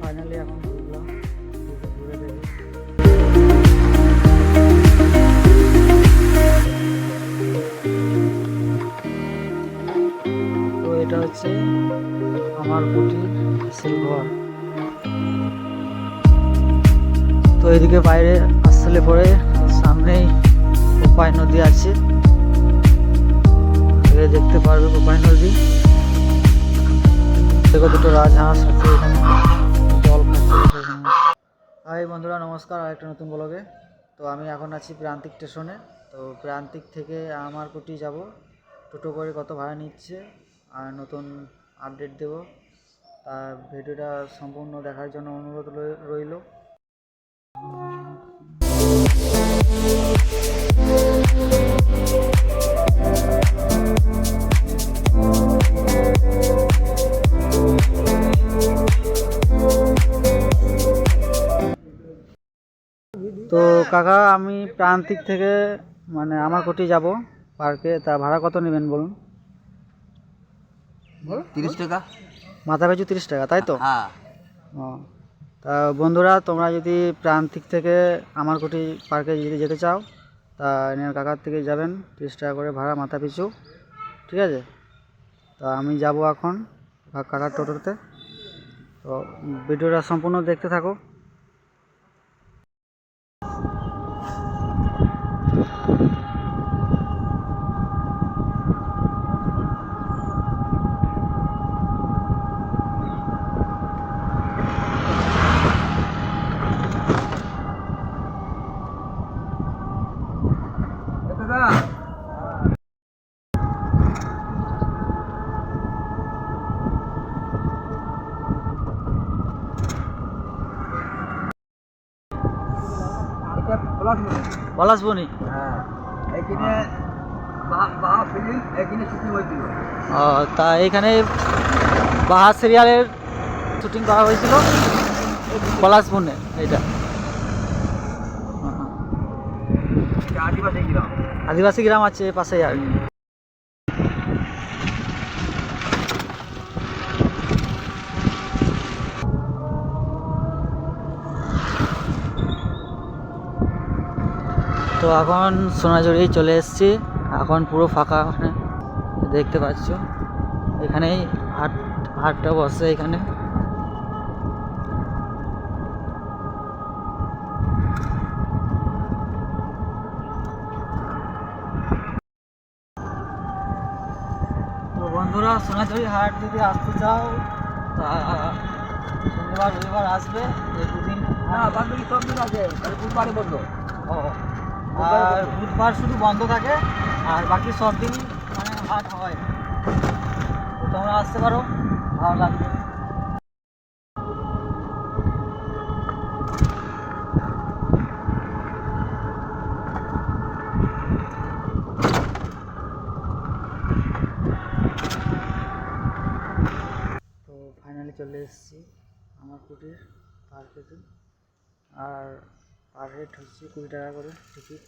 Finally এখন তো এটা হচ্ছে আমার কুটির সেই ঘর তো এদিকে বাইরে আসলে পরে সামনেই কোপাই নদী আছে। দেখতে পারবে কোপাই নদী। দুটো রাজহাঁস আছে এখানে। হাই বন্ধুরা, নমস্কার, আরেকটা নতুন ব্লগে তো আমি এখন আছি প্রান্তিক স্টেশনে। তো প্রান্তিক থেকে আমার কুটি যাব। টোটো করে কত ভাড়া নিচ্ছে, আর নতুন আপডেট দেব। তার ভিডিওটা সম্পূর্ণ দেখার জন্য অনুরোধ রইল। তো কাকা আমি প্রান্তিক থেকে মানে আমার কোটি যাব পার্কে। তা ভাড়া কত নেবেন বলুন? তিরিশ টাকা। মাথা পিছু তিরিশ টাকা তাই তো? হ্যাঁ। ও তা বন্ধুরা তোমরা যদি প্রান্তিক থেকে আমার কোটি পার্কে যদি যেতে চাও তা এনার কাকার থেকে যাবেন তিরিশ টাকা করে ভাড়া মাথা পিছু। ঠিক আছে? তা আমি যাব এখন কাকার টোটোতে। তো ভিডিওটা সম্পূর্ণ দেখতে থাকো এটা পলাশমণি পলাশবনি। হ্যাঁ এখানে বাহা তা এখানে বাহার সিরিয়ালের শুটিং করা হয়েছিল পলাশবনে এটা আদিবাসী গ্রাম। আদিবাসী গ্রাম আছে পাশে আর কি। তো এখন সোনাঝুরি চলে এসেছি। এখন পুরো ফাঁকা ওখানে দেখতে পাচ্ছ? এখানেই হাট হাটটা বসে এখানে। বন্ধুরা সোনাঝুরি হাট যদি আসতে চাও তা শনিবার রবিবার আসবে। এই দুদিন না বাকি সব দিন আছে বুধবারে বলল ও আর বুধবার শুধু বন্ধ থাকে আর বাকি সব দিন মানে হাট হয়। তো তোমরা আসতে পারো ভালো লাগবে। তো ফাইনালি চলে এসেছি আমার কুটির পার্কেতে। আর পার হেড হচ্ছে কুড়ি টাকা করে টিকিট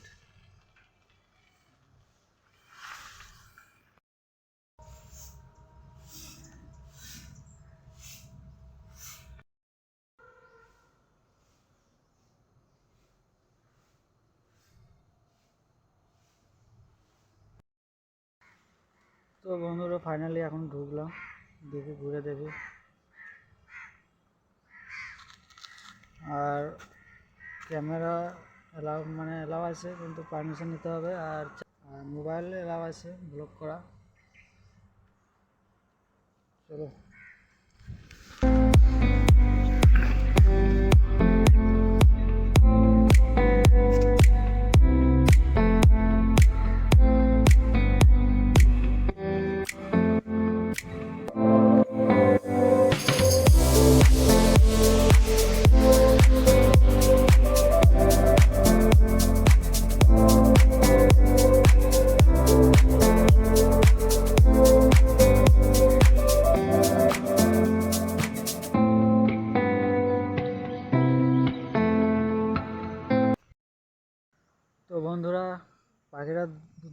তো বন্ধুরা ফাইনালি এখন ঢুকলাম। দেখি, ঘুরে দেখি। আর ক্যামেরা এলাও মানে এলাও আছে, কিন্তু পারমিশন নিতে হবে, আর মোবাইল এলাও আছে ব্লক করা। চলো।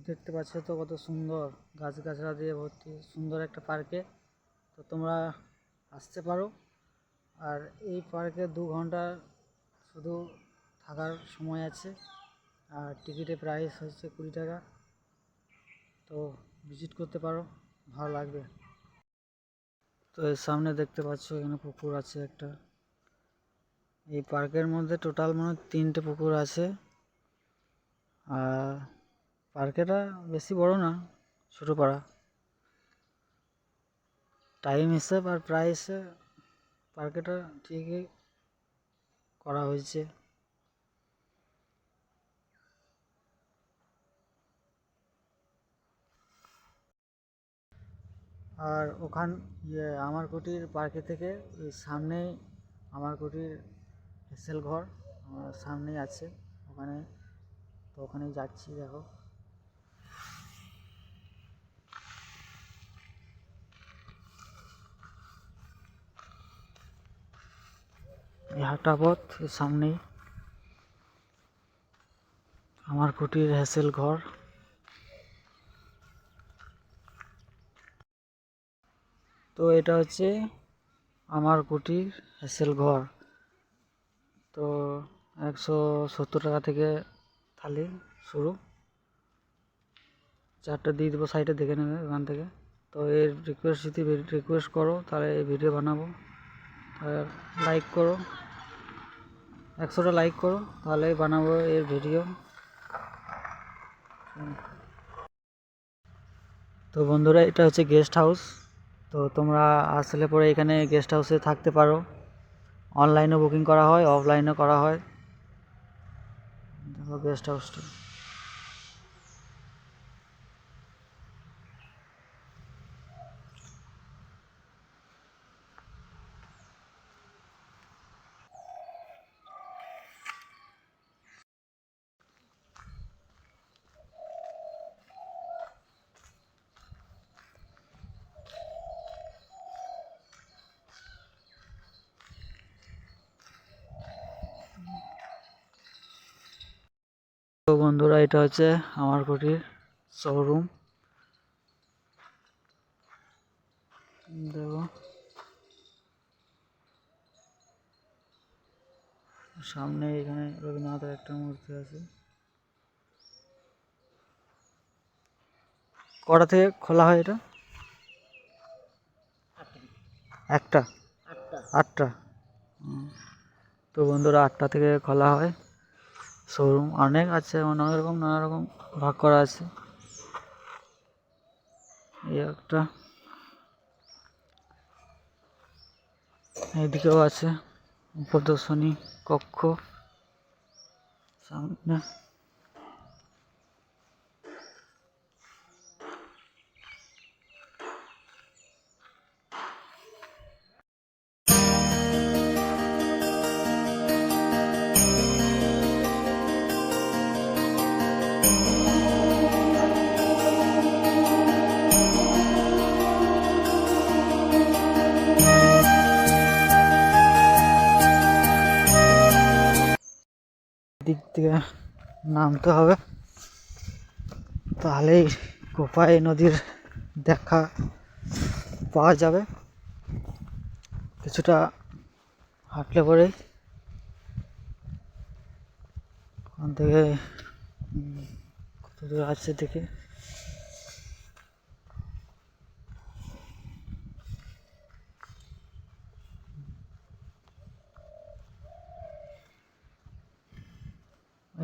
দেখতে পাচ্ছ তো কত সুন্দর গাছ গাছড়া দিয়ে ভর্তি, সুন্দর একটা পার্কে। তো তোমরা আসতে পারো। আর এই পার্কে দু ঘণ্টা শুধু থাকার সময় আছে। আর টিকিটের প্রাইস হচ্ছে কুড়ি টাকা। তো ভিজিট করতে পারো, ভালো লাগবে। তো এর সামনে দেখতে পাচ্ছ এখানে পুকুর আছে একটা। এই পার্কের মধ্যে টোটাল মনে তিনটে পুকুর আছে। আর পার্কেটা বেশি বড় না, ছোটো পাড়া। টাইম হিসেব আর প্রাইসে পার্কেটা ঠিকই করা হয়েছে। আর ওখান ইয়ে আমার কুটির পার্কে থেকে সামনেই আমার কুটির হেসেল ঘর, আমার সামনেই আছে ওখানে। তো ওখানেই যাচ্ছি, দেখো। এই হাঁটা পথ এর সামনেই আমার কুটির হেসেল ঘর। তো এটা হচ্ছে আমার কুটির হেসেল ঘর। তো একশো সত্তর টাকা থেকে থালি শুরু। চারটে দিয়ে দেবো, সাইডে দেখে নেবে ওখান থেকে। তো এর রিকোয়েস্ট যদি রিকোয়েস্ট করো, তাহলে এই ভিডিও বানাবো। আর লাইক করো। একশোটা লাইক করো, তাহলে বানাবো এর ভিডিও তো বন্ধুরা, এটা হচ্ছে গেস্ট হাউস তো তোমরা আসলে পরে এখানে গেস্ট হাউসে থাকতে পারো। অনলাইনেও বুকিং করা হয় অফলাইনেও করা হয়। দেখো গেস্ট হাউসটা তো বন্ধুরা এটা হচ্ছে আমার কুটির শোরুম দেখো। সামনে এখানে রবীন্দ্রনাথের একটা মূর্তি আছে। কটা থেকে খোলা হয় এটা? একটা আটটা। তো বন্ধুরা আটটা থেকে খোলা হয়। শোরুম অনেক আছে অনেক রকম নানা রকম ভাগ করা আছে। এই একটা। এদিকেও আছে প্রদর্শনী কক্ষ। সামনে। থেকে নামতে হবে। তাহলেই কোপাই নদীর দেখা পাওয়া যাবে। কিছুটা হাঁটলে পরেই ওখান থেকে কত দূর আছে দেখে।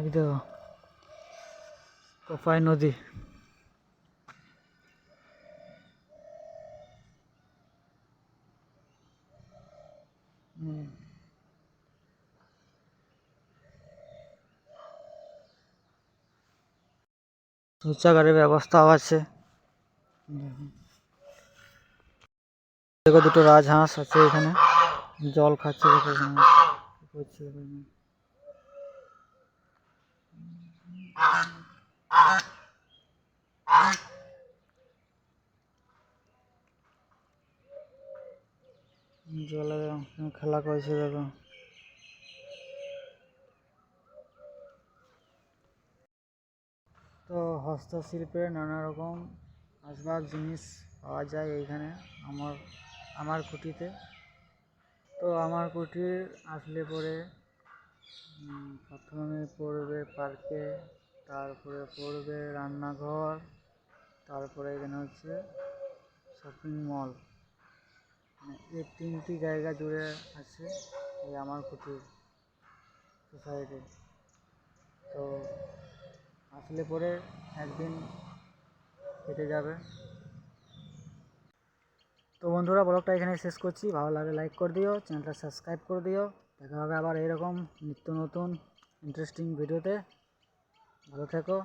এই দেখো কোপাই নদী। শৌচাগারের ব্যবস্থাও আছে দুটো রাজহাঁস আছে এখানে জল খাচ্ছে দেখো এখানে কি করছে দেখো এখানে। জলে খেলা করছে দেখো। তো হস্তশিল্পের নানা রকম আসবাব জিনিস পাওয়া যায় এইখানে আমার আমার কুটিতে। তো আমার কুটির আসলে পরে প্রথমে পড়বে পার্কে তারপরে পড়বে রান্নাঘর, তারপরে এখানে হচ্ছে শপিং মল মানে এই তিনটি জায়গা জুড়ে আছে এই আমার কুটির সোসাইটি তো আসলে পরে একদিন কেটে যাবে। তো বন্ধুরা, ব্লগটা এখানে শেষ করছি। ভালো লাগলে লাইক করে দিও চ্যানেলটা সাবস্ক্রাইব করে দিও। দেখা হবে আবার এরকম নিত্য নতুন ইন্টারেস্টিং ভিডিওতে ভালো থেকো।